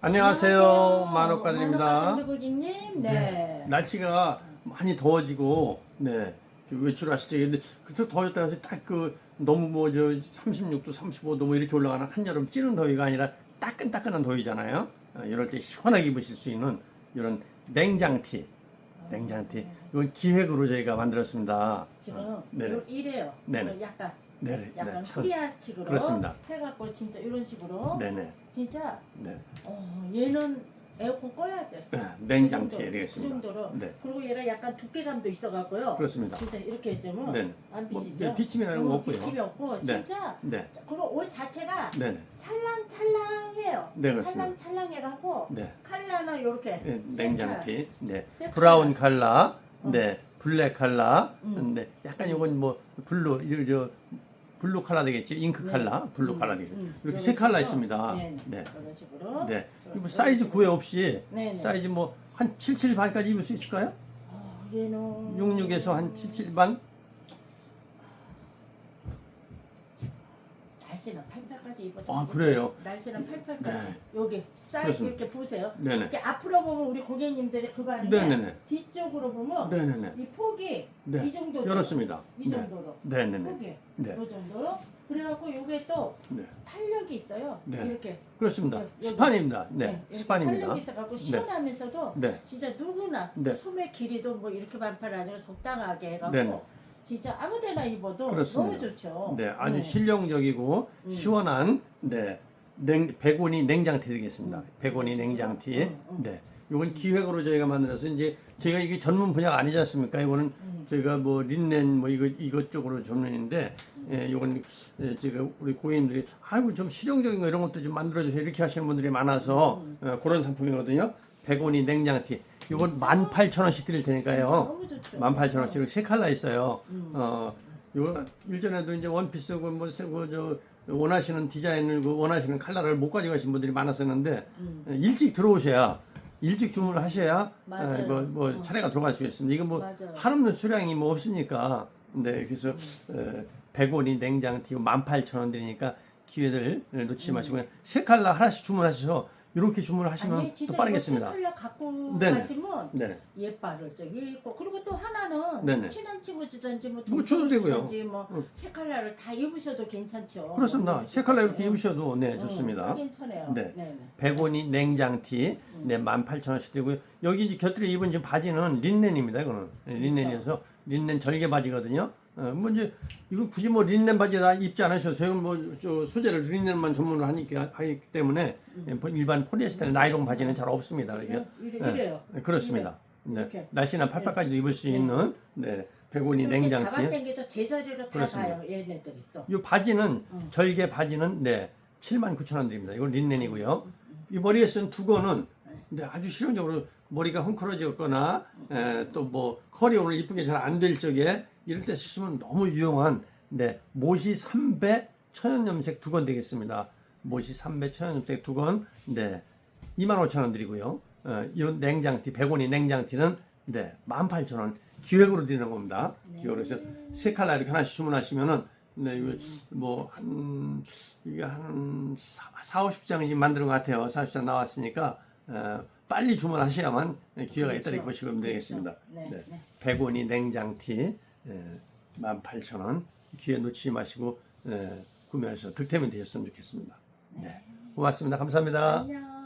안녕하세요. 만옥가들입니다. 고객님, 네. 날씨가 많이 더워지고, 네. 그 외출하시죠. 근데 그때 더웠다 해서 딱 그 너무 뭐 저 36도, 35도 뭐 이렇게 올라가는 한여름 찌는 더위가 아니라 따끈따끈한 더위잖아요. 어, 이럴 때 시원하게 입으실 수 있는 이런 냉장티. 냉장티. 이건 기획으로 저희가 만들었습니다. 지금 어. 요- 이래요. 네네. 지금 약간 네네. 약간 네, 참. 코리아식으로 그렇습니다. 해갖고 진짜 이런 식으로 네네. 진짜 네. 어, 얘는 에어컨 꺼야 돼. 네, 냉장티 그 정도, 되겠습니다. 그 정도로. 네. 그리고 얘가 약간 두께감도 있어갖고요. 그렇습니다. 진짜 이렇게 있으면 네. 안 뭐, 비치죠. 네, 비침이나 이런 거 어, 없고요. 비침이 없고 네. 진짜 네. 그리고 옷 자체가 네네. 찰랑찰랑해요. 네, 그렇습니다. 찰랑찰랑해갖고 네. 칼라나 요렇게 네, 세 냉장티, 네, 세 브라운 칼라. 어. 네, 블랙 칼라, 음. 네, 약간 이건 뭐 블루, 이 저, 블루 칼라 되겠지, 잉크 네. 칼라, 블루 음, 칼라 되겠지. 음, 이렇게 세 칼라. 있습니다. 네, 네, 이런 식으로. 네. 저- 이거 사이즈. 구애 없이 네, 네. 사이즈 뭐 한 77 반까지 입을 수 있을까요? 아, 얘는 66에서 한 77 반? 날씨는 88까지 입어도 아. 그래요? 날씨는 88까지 네. 여기 사이즈 그렇습니다. 이렇게 보세요 네네. 이렇게 앞으로 보면 우리 고객님들이 그거 아닌데 네네네. 뒤쪽으로 보면 네네네. 이 폭이 네. 이 정도 열었습니다. 이 네. 정도로 네네네. 폭이 네. 이 정도로 그래갖고 요게 또 네. 탄력이 있어요 네. 이렇게 그렇습니다. 네, 여기. 스판입니다. 네. 이렇게 스판입니다. 탄력이 있어갖고 시원하면서도 네. 진짜 누구나 네. 소매 길이도 뭐 이렇게 반팔 아니고 적당하게 해갖고 네네. 진짜 아무 데나 입어도 그렇습니다. 너무 좋죠. 네, 아주 음. 실용적이고 음. 시원한 네 냉, 백원이 냉장티 되겠습니다. 음. 백원이 냉장티. 음, 음. 네, 이건 기획으로 저희가 만들어서 이제 저희가 이게 전문 분야가 아니지 않습니까? 이거는 음. 저희가 뭐 린넨 뭐 이거 이것 쪽으로 전문인데, 예, 이건 예, 제가 우리 고객님들이 아이고 좀 실용적인 거 이런 것도 좀 만들어 주세요 이렇게 하시는 분들이 많아서 음. 어, 그런 상품이거든요. 백원이 냉장티. 이건 18,000원씩 드릴 테니까요. 너무 좋죠. 18,000원씩 세 칼라 있어요. 음. 어, 요 일전에도 이제 원피스 그뭐저 원하시는 디자인을 그 원하시는 컬러를 못 가져가신 분들이 많았었는데 음. 일찍 들어오셔야 일찍 주문을 하셔야 맞아요. 어, 뭐, 뭐 어. 차례가 들어갈 수 있습니다. 이건 뭐 맞아요. 한없는 수량이 뭐 없으니까 네 그래서 어, 100원이 냉장티 18,000원 드리니까 기회를 놓치지 마시고 세 칼라 하나씩 주문하셔서 이렇게 주문을 하시면 아니 또 진짜 빠르겠습니다. 이거 컬러 갖고 네네. 가시면 네. 예뻐를 저기 있고 그리고 또 하나는 네네. 친한 친구 주든지 뭐 뭐 동생 줘도 되고요. 주든지 뭐세 컬러를 다 입으셔도 괜찮죠. 그렇습니다. 뭐세 칼라 이렇게 응. 입으셔도 네 응, 좋습니다. 괜찮아요. 네. 네. 네. 100원이 냉장티, 음. 네, 18,000원씩 되고요. 여기 이제 곁들여 입은 지금 바지는 린넨입니다. 이거는 네, 린넨이어서 린넨 절개 바지거든요. 어, 뭐 이제 이거 굳이 뭐 린넨 바지 다 입지 않으셔도 저희는 뭐저 소재를 린넨만 전문으로 하니까 하기 때문에 예, 일반 폴리에스테르 나이론 바지는 잘 없습니다. 지금 이게 이래, 네, 이래요. 네, 그렇습니다. 네, 이렇게. 날씨나 팔팔까지도 입을 수 네. 있는 네, 100원이 이렇게 냉장티. 잡아당겨도 제자리로 다 그렇습니다. 가요. 얘네들이 또. 이 바지는 음. 절개 바지는 네 79,000원 드립니다. 이건 린넨이고요. 이 머리에 쓴 두건은 네, 아주 실용적으로 머리가 헝클어졌거나 또 뭐 커리 오늘 이쁘게 잘 안 될 적에 이럴 때 쓰시면 너무 유용한 네 모시 3배 천연염색 두 건 되겠습니다. 모시 3배 천연염색 두 건 네 25,000원 드리고요. 어, 이런 냉장티 100원이 냉장티는 네 18,000원 기획으로 드리는 겁니다. 기획으로 해서 세 칼라 이렇게 하나씩 주문하시면은 네, 이거 뭐 한 이게 한 4, 50장 지금 만드는 것 같아요. 40장 나왔으니까 어, 빨리 주문하셔야만 기회가 있다 이렇게 보시면 되겠습니다. 네, 네. 네. 100원이 냉장티 예, 18,000원 기회 놓치지 마시고 예, 구매하셔서 득템이 되셨으면 좋겠습니다. 네. 고맙습니다. 감사합니다. 안녕.